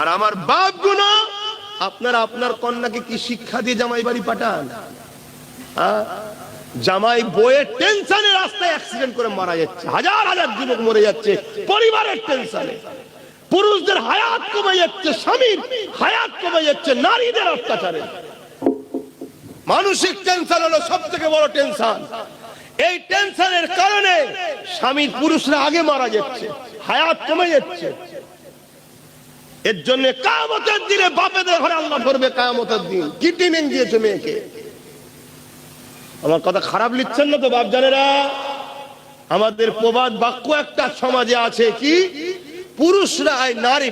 আর আমার বাপ গুনা আপনারা আপনার কন্যাকে কি শিক্ষা দিয়ে জামাই বাড়ি পাঠান? হ্যাঁ? জামাই বইয়ের টেনশনে রাস্তায় অ্যাক্সিডেন্ট করে মারা যাচ্ছে। হাজার হাজার যুবক মরে যাচ্ছে, পরিবারের টেনশনে। পুরুষদের হায়াত কমে যাচ্ছে, স্বামীর হায়াত কমে যাচ্ছে, নারীদের অত্যাচারে। মানসিক টেনশন হলো সব থেকে বড় টেনশন। এই টেনশনের কারণে স্বামীর পুরুষরা আগে মারা যাচ্ছে, হায়াত কমে যাচ্ছে। এর জন্য কামতের দিনে বাপেদের ঘরে আল্লাহ ধরবে কামতের দিন। কি ট্রেনিং দিয়েছে মেয়েকে? আমার কথা খারাপ লিখছেন না তো বাপ জানেরা আমাদের প্রবাদ বাক্য একটা সমাজে আছে কি? পুরুষরা নারী,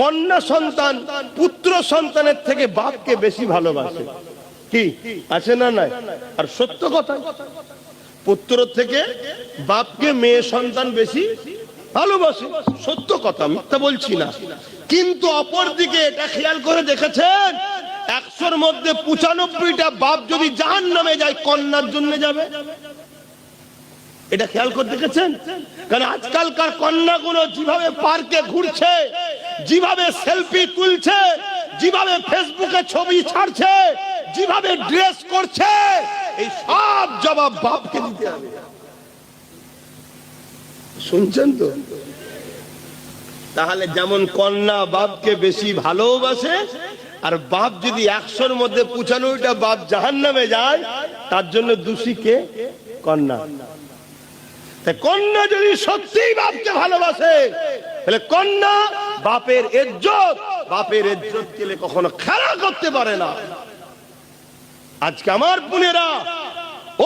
কন্যা সন্তান, পুত্র সন্তানের থেকে বাপকে বেশি ভালোবাসে। কি? আছে না নাই? আর সত্য কথা, পুত্র থেকে বাপকে মেয়ে সন্তান বেশি ভালোবাসে। সত্য কথা, মিথ্যা বলছি না। কিন্তু অপর দিকে এটা খেয়াল করে দেখেছেন, একশোর মধ্যে পঁচানব্বইটা বাপ যদি জাহান নামে যায়, কন্যার জন্য যাবে। এটা খেয়াল করে দেখেছেন? কারণ আজকালকার কন্যাগুলো যেভাবে পার্কে ঘুরছে, যেভাবে সেলফি তুলছে, যেভাবে ফেসবুকে ছবি ছাড়ছে, যেভাবে ড্রেস করছে, এই সব জবাব বাপকে দিতে হবে। শুনছেন তো? তাহলে যেমন কন্যা বাপকে বেশি ভালোবাসে, আর বাপ যদি একশোর মধ্যে পঁচানব্বইটা বাপ জাহান নামে যায়, তার জন্য দোষী কে? কন্যা। কন্যা যদি সত্যিই বাপকে ভালোবাসে, তাহলে কন্যা বাপের ইজ্জত বাপের ইজ্জত কেলে কখনো খেলা করতে পারে না। আজকে আমার বোনেরা,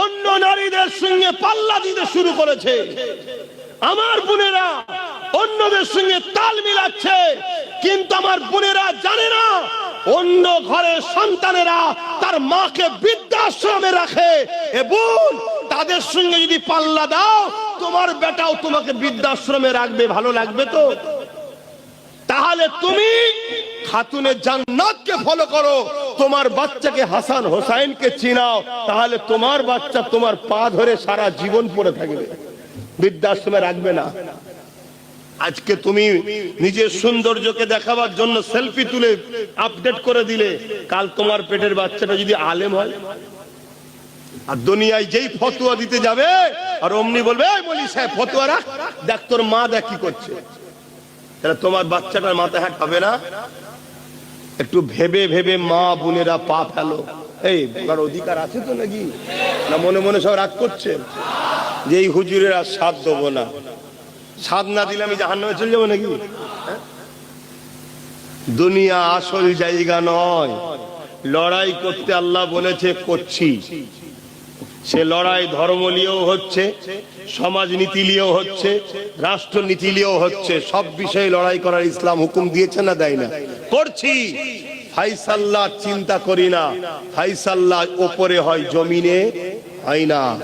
অন্য নারীদের সঙ্গে পাল্লা দিতে শুরু করেছে। আমার বোনেরা অন্যদের সঙ্গে তাল মিলাচ্ছে। কিন্তু আমার বোনেরা জানে না, অন্য ঘরের সন্তানেরা তার মাকে বৃদ্ধাশ্রমে রাখে। এবং তাদের সঙ্গে যদি পাল্লা দাও, তোমার বেটাও তোমাকে বৃদ্ধাশ্রমে রাখবে, ভালো লাগবে তো? তাহলে তুমি খাতুনের জান্নাতকে ফলো করো। তোমার বাচ্চাকে হাসান হোসাইনকে চিনাও, তাহলে তোমার বাচ্চা তোমার পা ধরে সারা জীবন পড়ে থাকবে। বৃদ্ধাশ্রমে রাখবে না। আজকে তুমি নিজের সৌন্দর্যকে দেখাবার জন্য সেলফি তুলে আপডেট করে দিলে, কাল তোমার পেটের বাচ্চাটা যদি আলেম হয়? আর দুনিয়ায় যেই ফতুয়া দিতে যাবে, আর অমনি বলবে, "এই বলি সাহেব, ফতুয়া রাখ, দেখ তোর মা দেখ কি করছে। তাহলে তোমার বাচ্চাটার মাথায় হাত পাবে না? একটু ভেবে ভেবে মা বোনেরা পা ফেলো। এই, তোমার অধিকার আছে তো নাকি? না মনে মনে সব রাগ করছে? যে এই হুজুরের আর সাথ দেবো না। সাথ না দিলে আমি জাহান নামে চলে যাব নাকি? হ্যাঁ? দুনিয়া আসল জায়গা নয়। লড়াই করতে আল্লাহ বলেছে, করছি। সে লড়াই ধর্ম নিয়েও হচ্ছে, সমাজ নীতি নিয়েও হচ্ছে রাষ্ট্র নীতি নিয়েও হচ্ছে, সব বিষয়ে লড়াই করার ইসলাম হুকুম দিয়েছে না দেয় না? করছি। ফাইসাল্লাহ চিন্তা করি না। ফাইসাল্লাহ ওপরে হয়, জমিনে হয় না।